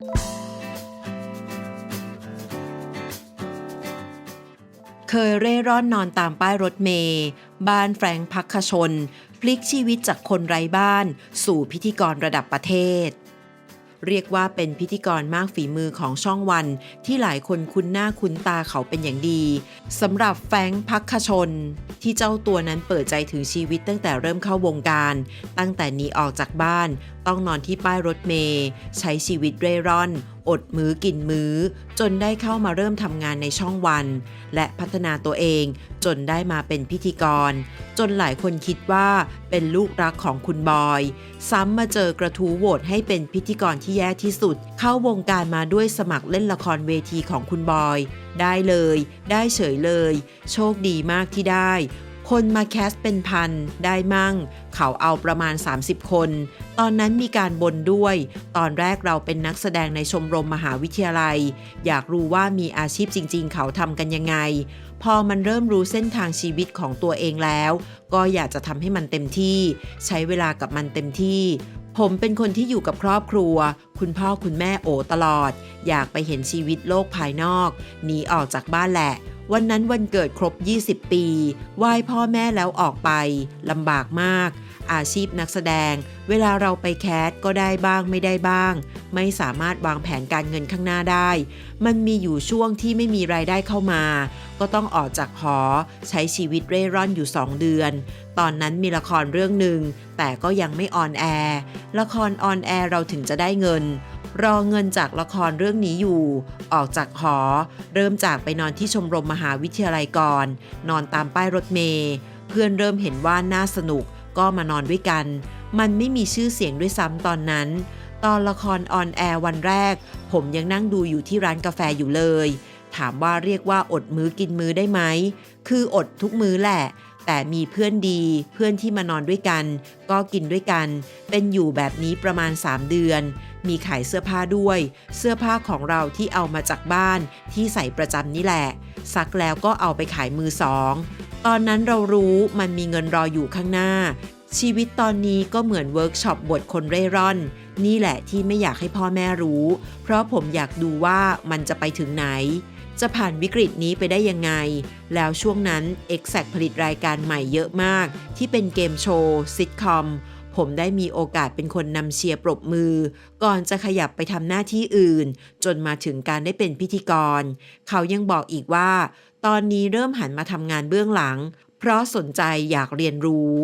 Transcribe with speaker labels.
Speaker 1: เคยเร่ร่อนนอนตามป้ายรถเมย์บ้านแฟรงพักขชน พลิกชีวิตจากคนไร้บ้าน สู่พิธีกรระดับประเทศ เรียกว่าเป็นพิธีกรมากฝีมือของช่องวัน ที่หลายคนคุ้นหน้าคุ้นตาเขาเป็นอย่างดีสำหรับแฟงพักขชน ที่เจ้าตัวนั้นเปิดใจถึงชีวิตตั้งแต่เริ่มเข้าวงการ ตั้งแต่หนีออกจากบ้าน ต้องนอนที่ป้ายรถเมย์ใช้ชีวิตเร่ร่อน อดมื้อกินมื้อ จนได้เข้ามาเริ่มทำงานในช่องวัน และพัฒนาตัวเองจนได้มาเป็นพิธีกร จนหลายคนคิดว่าเป็นลูกรักของคุณบอย ซ้ำมาเจอกระทู้โหวตให้เป็นพิธีกรที่แย่ที่สุด เข้าวงการมาด้วยสมัครเล่นละครเวทีของคุณบอย ได้เลย ได้เฉยเลย โชคดีมากที่ได้ คนมาแคสเป็นพัน ได้มั่ง เขาเอาประมาณ 30 คน ตอนนั้นมีการบนด้วย ตอนแรกเราเป็นนักแสดงในชมรมมหาวิทยาลัย อยากรู้ว่ามีอาชีพจริง ๆ เขาทำกันยังไง พอมันเริ่มรู้เส้นทางชีวิตของตัวเองแล้ว ก็อยากจะทำให้มันเต็มที่ ใช้เวลากับมันเต็มที่ผมเป็นคนที่อยู่กับครอบครัว คุณพ่อคุณแม่โอตลอด อยากไปเห็นชีวิตโลกภายนอก หนีออกจากบ้านแหละ วันนั้นวันเกิดครบ 20 ปีไหว้พ่อแม่แล้วออกไปลำบากมาก อาชีพนักแสดง เวลาเราไปแคสก็ได้บ้างไม่ได้บ้าง ไม่สามารถวางแผนการเงินข้างหน้าได้ มันมีอยู่ช่วงที่ไม่มีรายได้เข้ามา ก็ต้องออกจากหอ ใช้ชีวิตเร่ร่อนอยู่ 2 เดือน ตอนนั้นมีละครเรื่องหนึ่งแต่ก็ยังไม่ออนแอร์ละครออนแอร์เราถึงจะได้เงิน รอเงินจากละครเรื่องนี้อยู่ ออกจากหอ เริ่มจากไปนอนที่ชมรมมหาวิทยาลัยก่อน นอนตามป้ายรถเมย์เพื่อนเริ่มเห็นว่าน่าสนุกก็มานอนด้วยกัน มันไม่มีชื่อเสียงด้วยซ้ำตอนนั้น ตอนละครออนแอร์วันแรก ผมยังนั่งดูอยู่ที่ร้านกาแฟอยู่เลย ถามว่าเรียกว่าอดมื้อกินมื้อได้ไหม คืออดทุกมื้อแหละแต่มีเพื่อนดีเพื่อนที่มานอนด้วยกัน ก็กินด้วยกัน เป็นอยู่แบบนี้ประมาณ 3 เดือน มีขายเสื้อผ้าด้วย เสื้อผ้าของเราที่เอามาจากบ้านที่ใส่ประจำนี่แหละ ซักแล้วก็เอาไปขายมือสอง ตอนนั้นเรารู้มันมีเงินรออยู่ข้างหน้า ชีวิตตอนนี้ก็เหมือนเวิร์กช็อปบทคนเร่ร่อน นี่แหละที่ไม่อยากให้พ่อแม่รู้ เพราะผมอยากดูว่ามันจะไปถึงไหน จะผ่านวิกฤตนี้ไปได้ยังไง แล้วช่วงนั้น Exact ผลิตรายการใหม่เยอะมาก ที่เป็นเกมโชว์ซิทคอม ผมได้มีโอกาสเป็นคนนำเชียร์ปรบมือ ก่อนจะขยับไปทำหน้าที่อื่น จนมาถึงการได้เป็นพิธีกร เขายังบอกอีกว่า ตอนนี้เริ่มหันมาทำงานเบื้องหลัง เพราะสนใจอยากเรียนรู้